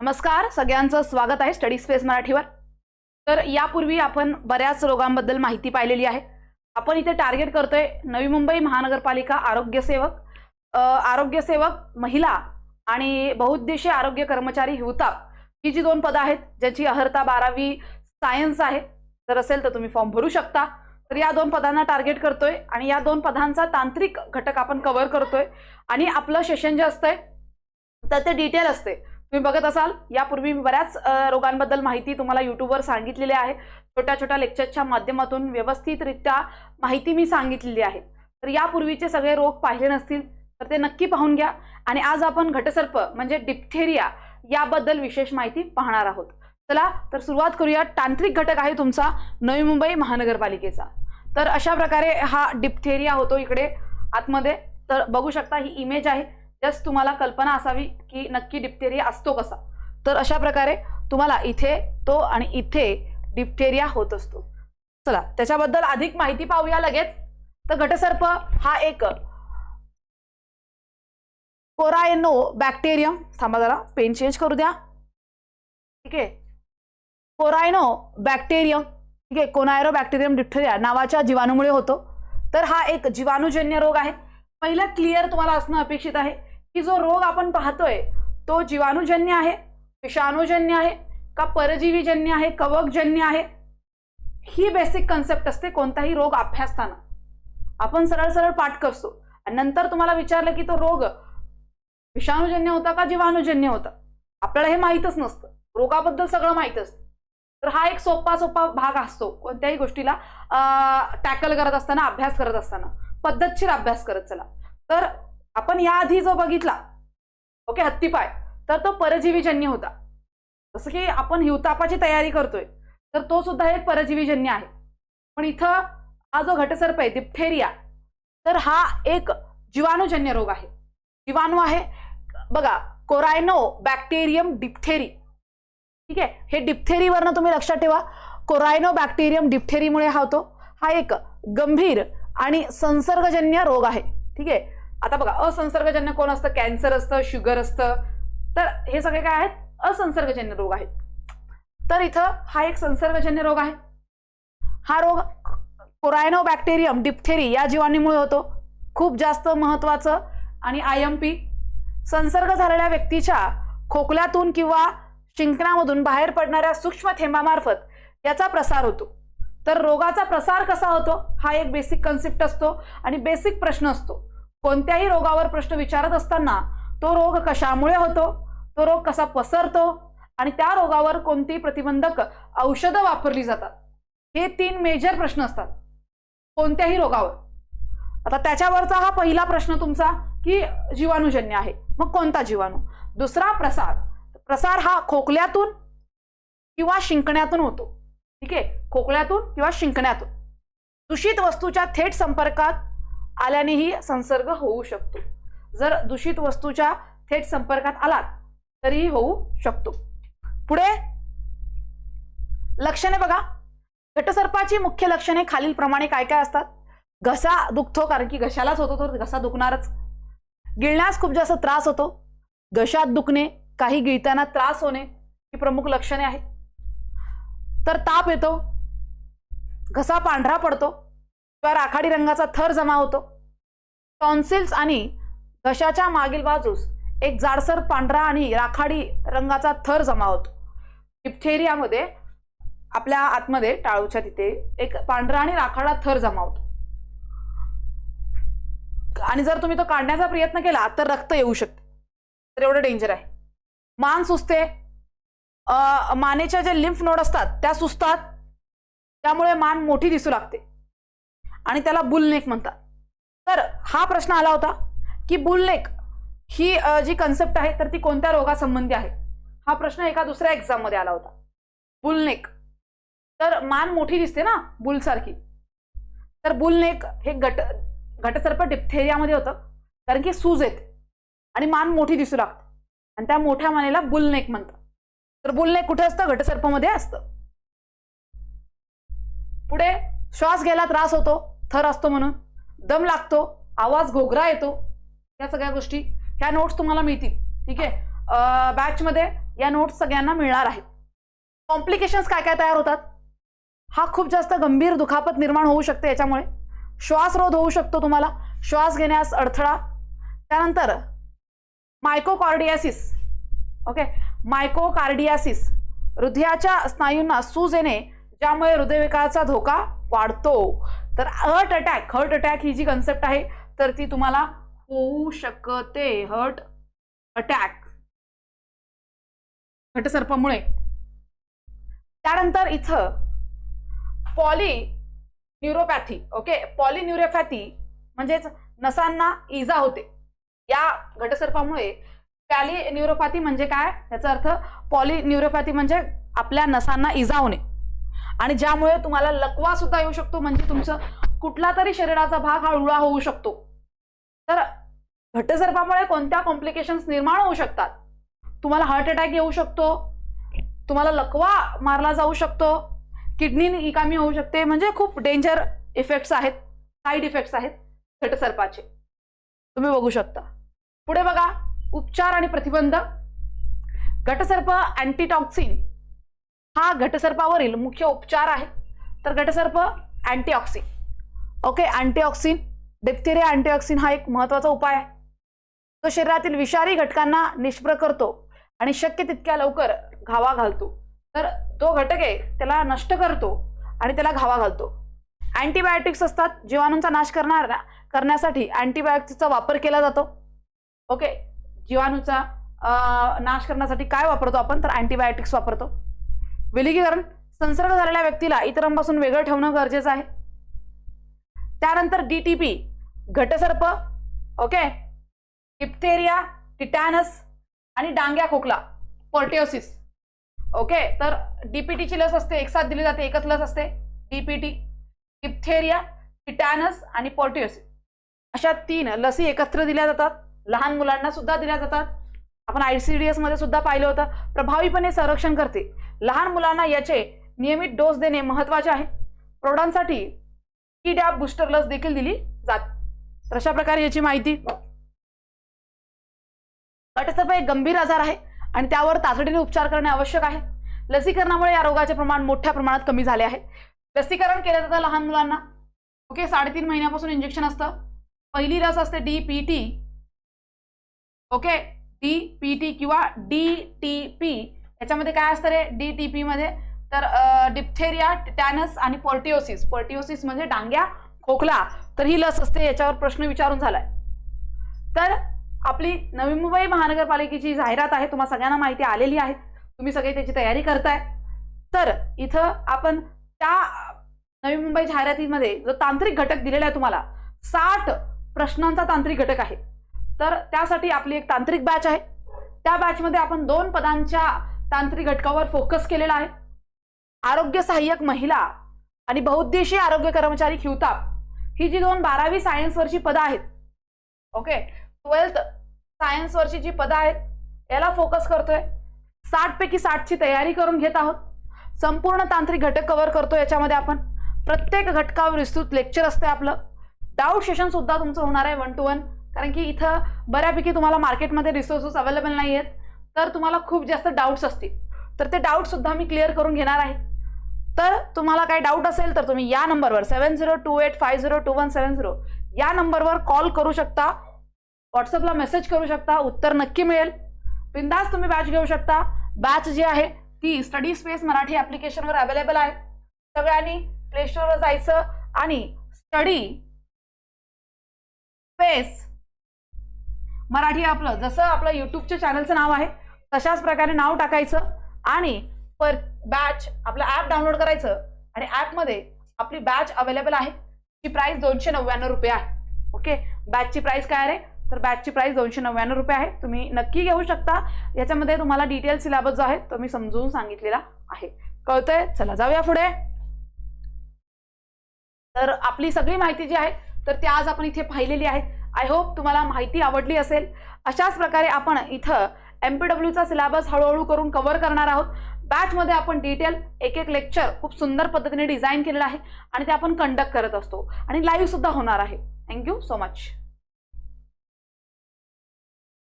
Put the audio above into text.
नमस्कार सगळ्यांचं स्वागत आहे स्टडी स्पेस मराठीवर. तर यापूर्वी आपण बऱ्याच रोगांबद्दल माहिती पाहिलेली आहे. आपण इथे टार्गेट करतोय नवी मुंबई महानगरपालिका आरोग्यसेवक आरोग्यसेवक महिला आणि बहुउद्देशीय आरोग्य कर्मचारी हिवताप ही जी दोन पदं आहेत ज्याची अहर्ता बारावी सायन्स आहे जर असेल तर तुम्ही फॉर्म भरू शकता. तर या दोन पदांना टार्गेट करतोय आणि या दोन पदांचा तांत्रिक घटक आपण कव्हर करतोय. आणि आपलं सेशन जे असतंय तर ते डिटेल असते तुम्ही बघत असाल यापूर्वी मी बऱ्याच रोगांबद्दल माहिती तुम्हाला युट्यूबवर सांगितलेली आहे. छोट्या छोट्या लेक्चरच्या माध्यमातून व्यवस्थितरित्या माहिती मी सांगितलेली आहे. तर यापूर्वीचे सगळे रोग पाहिले नसतील तर ते नक्की पाहून घ्या. आणि आज आपण घटसर्प म्हणजे डिप्थेरिया याबद्दल विशेष माहिती पाहणार आहोत. चला तर सुरुवात करूया. तांत्रिक घटक आहे तुमचा नवी मुंबई महानगरपालिकेचा. तर अशा प्रकारे हा डिप्थेरिया होतो इकडे आतमध्ये. तर बघू शकता ही इमेज आहे. जस्ट तुम्हाला कल्पना असावी की नक्की डिप्थेरिया असतो कसा. तर अशा प्रकारे तुम्हाला इथे तो आणि इथे डिप्थेरिया होत असतो. चला त्याच्याबद्दल अधिक माहिती पाहूया लगेच. तर घटसर्प हा एक कोरायनो बॅक्टेरियम थांबा जरा पेन चेंज करू द्या. ठीक आहे. कोरायनो बॅक्टेरियम ठीक आहे कोनायरो बॅक्टेरियम डिप्थेरिया नावाच्या जीवाणूमुळे होतो. तर हा एक जीवाणूजन्य रोग आहे. पहिलं क्लिअर तुम्हाला असणं अपेक्षित आहे. की जो रोग आपण पाहतोय तो जीवाणूजन्य आहे विषाणूजन्य आहे का परजीवीजन्य आहे कवकजन्य आहे ही बेसिक कन्सेप्ट असते कोणताही रोग अभ्यासताना. आपण सरळ सरळ पाठ करतो आणि नंतर तुम्हाला विचारलं की तो रोग विषाणूजन्य होता का जीवाणूजन्य होता? आपल्याला हे माहीतच नसतं. रोगाबद्दल सगळं माहीत असतं. तर हा एक सोपा सोपा भाग असतो कोणत्याही गोष्टीला टॅकल करत असताना अभ्यास करत असताना. पद्धतशीर अभ्यास करत चला. तर आपण याआधी जो बघितला ओके हत्तीपाय तर तो परजीवीजन्य होता. जसं की आपण हिवतापाची तयारी करतोय तर तो सुद्धा एक परजीवीजन्य आहे. पण इथं हा जो घटसर्प आहे डिप्थेरिया तर हा एक जीवाणूजन्य रोग आहे. जीवाणू आहे बघा कोरायनो बॅक्टेरियम डिप्थेरी ठीक आहे? हे डिप्थेरीवरनं तुम्ही लक्षात ठेवा. कोरायनो बॅक्टेरियम डिप्थेरीमुळे हा होतो. हा एक गंभीर आणि संसर्गजन्य रोग आहे. ठीक आहे? आता बघा असंसर्गजन्य कोण असतं? कॅन्सर असतं शुगर असतं. तर हे सगळे काय आहेत? असंसर्गजन्य रोग आहेत. तर इथं हा एक संसर्गजन्य रोग आहे. हा रोग कोरायनो बॅक्टेरियम डिप्थेरी या जीवाणूमुळे होतो. खूप जास्त महत्वाचं आणि आय एम पी. संसर्ग झालेल्या व्यक्तीच्या खोकल्यातून किंवा शिंकण्यामधून बाहेर पडणाऱ्या सूक्ष्म थेंबामार्फत याचा प्रसार होतो. तर रोगाचा प्रसार कसा होतो? हा एक बेसिक कन्सेप्ट असतो आणि बेसिक प्रश्न असतो. कोणत्याही रोगावर प्रश्न विचारत असताना तो रोग कशामुळे होतो? तो रोग कसा पसरतो? आणि त्या रोगावर कोणती प्रतिबंधक औषधं वापरली जातात? हे तीन मेजर प्रश्न असतात. कोणत्याही रोगावर. आता त्याच्यावरचा हा पहिला प्रश्न तुमचा की जीवाणूजन्य आहे. मग कोणता जीवाणू? दुसरा प्रसार. प्रसार हा खोकल्यातून किंवा शिंकण्यातून होतो. ठीक आहे? खोकल्यातून किंवा शिंकण्यातून. दूषित वस्तूच्या थेट संपर्कात आल्यानेही संसर्ग होऊ शकतो. जर दूषित वस्तूच्या थेट संपर्कात आलात तरीही होऊ शकतो. पुढे लक्षणे बघा. घटसर्पाची मुख्य लक्षणे खालील प्रमाणे काय काय असतात? घसा दुखतो कारण की घशालाच होतो तर घसा दुखणारच. गिळण्यास खूप जास्त त्रास होतो. घशात दुखणे काही गिळताना त्रास होणे ही प्रमुख लक्षणे आहेत. तर ताप येतो. घसा पांढरा पडतो. किंवा राखाडी रंगाचा थर जमा होतो. टॉन्सिल्स आणि घशाच्या मागील बाजूस एक जाडसर पांढरा आणि राखाडी रंगाचा थर जमा होतो. डिप्थेरियामध्ये आपल्या आतमध्ये टाळूच्या तिथे एक पांढरा आणि राखाडा थर जमा होतो. आणि जर तुम्ही तो काढण्याचा प्रयत्न केला तर रक्त येऊ शकते. तर एवढं डेंजर आहे. मान सुचते मानेच्या जे लिम्फ नोड असतात त्या सुचतात त्यामुळे मान मोठी दिसू लागते. आणि त्याला बुलनेक म्हणतात. तर हा प्रश्न आला होता की बुलनेक ही जी कन्सेप्ट आहे तर ती कोणत्या रोगासंबंधी आहे? हा प्रश्न एका दुसऱ्या एक्झाममध्ये आला होता. बुलनेक. तर मान मोठी दिसते ना बुलसारखी तर बुलनेक हे गट घटसर्प डिप्थेरियामध्ये होतं. कारण की सूज येते आणि मान मोठी दिसू लागते. आणि त्या मोठ्या मानेला बुलनेक म्हणतात. तर बुलनेक कुठे असतं? घटसर्पमध्ये असतं. पुढे श्वास घ्यायला त्रास होतो. थर असतो म्हणून दम लागतो आवाज घोगरा येतो. या सगळ्या गोष्टी ह्या नोट्स तुम्हाला मिळतील. ठीक आहे? बॅचमध्ये या नोट्स सगळ्यांना मिळणार आहेत. कॉम्प्लिकेशन्स काय काय तयार होतात? हा खूप जास्त गंभीर दुखापत निर्माण होऊ शकते याच्यामुळे. श्वासरोध होऊ शकतो तुम्हाला. श्वास घेण्यास अडथळा. त्यानंतर मायकोकार्डियासिस ओके मायकोकार्डियासिस हृदयाच्या स्नायूंना सूज येणे ज्यामुळे हृदयविकाराचा धोका वाढतो. तर हर्ट अटॅक हर्ट अटॅक ही जी कन्सेप्ट आहे तर ती तुम्हाला होऊ शकते. Heart attack. घटसर्पामुळे. त्यानंतर इथं polyneuropathy okay? Poly neuropathy म्हणजेच नसांना इजा होते. या घटसर्पामुळे पॅली न्यूरोपॅथी म्हणजे काय? याचा अर्थ पॉली न्यूरोपॅथी म्हणजे आपल्या नसांना इजा होणे. आणि ज्यामुळे तुम्हाला लकवा सुद्धा येऊ शकतो म्हणजे तुमचं कुठला तरी शरीराचा भाग हा उळा होऊ शकतो. तर घटसर्पामुळे कोणत्या कॉम्प्लिकेशन्स निर्माण होऊ शकतात? तुम्हाला हार्ट अटॅक येऊ शकतो तुम्हाला लकवा मारला जाऊ शकतो किडनी निकामी होऊ शकते म्हणजे खूप डेंजर इफेक्ट्स आहेत साईड इफेक्ट्स आहेत घटसर्पाचे तुम्ही बघू शकता. पुढे बघा उपचार आणि प्रतिबंध. घटसर्प अँटीटॉक्सिन हा घटसर्पावरील मुख्य उपचार आहे. तर घटसर्प अँटीऑक्सिन. ओके अँटीऑक्सिन डिप्थेरिया अँटीऑक्सिन हा एक महत्त्वाचा उपाय आहे. तो शरीरातील विषारी घटकांना निष्प्र करतो आणि शक्य तितक्या लवकर घावा घालतो. तर तो घटक आहे त्याला नष्ट करतो आणि त्याला घावा घालतो. अँटीबायोटिक्स असतात जीवाणूंचा नाश करणार करण्यासाठी अँटीबायोटिक्सचा वापर केला जातो. ओके जीवाणूचा नाश करण्यासाठी काय वापरतो आपण? तर अँटीबायोटिक्स वापरतो. विलगीकरण संसर्ग झालेल्या व्यक्तीला इतरांपासून वेगळं ठेवणं गरजेचं आहे. त्यानंतर डीटीपी घटसर्प ओके डिप्थेरिया टिटॅनस आणि डांग्या खोकला पोर्टिओसिस ओके तर डीपीटीची लस असते एक साथ दिली जाते एकच लस असते. डीपीटी डिप्थेरिया टिटॅनस आणि पोर्टिओसिस अशा तीन लसी एकत्र दिल्या जातात. लहान मुलांना सुद्धा दिल्या जातात. आपण आय सी डी एसमध्ये सुद्धा पाहिलं होतं. प्रभावीपणे संरक्षण करते. लहान मुलांना याचे नियमित डोस देणे महत्त्वाचे आहे. प्रौढांसाठी टी डॅप बुस्टर लस देखील दिली जाते. तर अशा प्रकारे याची माहिती घटसर्प एक गंभीर आजार आहे आणि त्यावर तातडीने उपचार करणे आवश्यक आहे. लसीकरणामुळे या रोगाचे प्रमाण मोठ्या प्रमाणात कमी झाले आहे. लसीकरण केलं जातं लहान मुलांना. ओके साडेतीन महिन्यापासून इंजेक्शन असतं. पहिली लस असते D P T okay D P T किंवा डी टी पी याच्यामध्ये काय असतं रे? डी टी पी मध्ये? तर डिप्थेरिया टॅनस आणि पोर्टिओसिस पोर्टिओसिस म्हणजे डांग्या खोकला. तर ही लस असते याच्यावर प्रश्न विचारून झालाय. तर आपली नवी मुंबई महानगरपालिकेची जाहिरात आहे तुम्हाला सगळ्यांना माहिती आलेली आहे. तुम्ही सगळे त्याची तयारी करताय. तर इथं आपण त्या नवी मुंबई जाहिरातीमध्ये जो तांत्रिक घटक दिलेला आहे तुम्हाला साठ प्रश्नांचा तांत्रिक घटक आहे. तर त्यासाठी आपली एक तांत्रिक बॅच आहे. त्या बॅचमध्ये आपण दोन पदांच्या तांत्रिक घटकावर फोकस केलेला आहे. आरोग्य सहाय्यक महिला आणि बहुद्देशीय आरोग्य कर्मचारी खिवताप ही जी दोन बारावी सायन्सवरची पदं आहेत. ओके ट्वेल्थ सायन्सवरची जी पदं आहेत याला फोकस करतोय. साठ पैकी साठची तयारी करून घेत आहोत. संपूर्ण तांत्रिक घटक कव्हर करतो याच्यामध्ये आपण. प्रत्येक घटकावर विस्तृत लेक्चर असते आपलं. डाऊट सेशन सुद्धा तुमचं होणार आहे वन टू वन कारण की इथं बऱ्यापैकी तुम्हाला मार्केटमध्ये रिसोर्सेस अवेलेबल नाही आहेत तर तुम्हाला खूप जास्त डाऊट्स असतील. तर ते डाऊटसुद्धा मी क्लिअर करून घेणार आहे. तर तुम्हाला काही डाऊट असेल तर तुम्ही या नंबरवर seven zero two eight five zero two one seven zero या नंबरवर कॉल करू शकता. व्हॉट्सअपला मेसेज करू शकता. उत्तर नक्की मिळेल. बिंदास तुम्ही बॅच घेऊ शकता. बॅच जी आहे ती स्टडी स्पेस मराठी ॲप्लिकेशनवर अवेलेबल आहे. सगळ्यांनी प्ले स्टोअरवर जायचं आणि स्टडी स्पेस मराठी आपलं. जसं आपलं युट्यूबच्या चॅनलचं नाव आहे तशाच प्रकारे नाव टाकायचं आणि पर बॅच आपलं ॲप डाउनलोड करायचं आणि ॲपमध्ये आपली बॅच अवेलेबल आहे. ती प्राइस दोनशे नव्याण्णव रुपये आहे. ओके बॅचची प्राइस काय आहे? तर बॅचची प्राइस दोनशे नव्याण्णव रुपये आहे. तुम्ही नक्की घेऊ शकता. याच्यामध्ये तुम्हाला डिटेल सिलेबस जो आहे तो मी समजून सांगितलेला आहे. कळतंय? चला जाऊया पुढे. तर आपली सगळी माहिती जी आहे तर ती आज आपण इथे पाहिलेली आहे. आय होप तुम्हाला माहिती आवडली असेल. अशाच प्रकारे आपण इथं एम पी डब्ल्यूचा सिलेबस हळूहळू करून कव्हर करणार आहोत. बॅचमध्ये आपण डिटेल एक एक लेक्चर खूप सुंदर पद्धतीने डिझाईन केलेलं आहे आणि ते आपण कंडक्ट करत असतो. आणि लाईव्ह सुद्धा होणार आहे. Thank you so much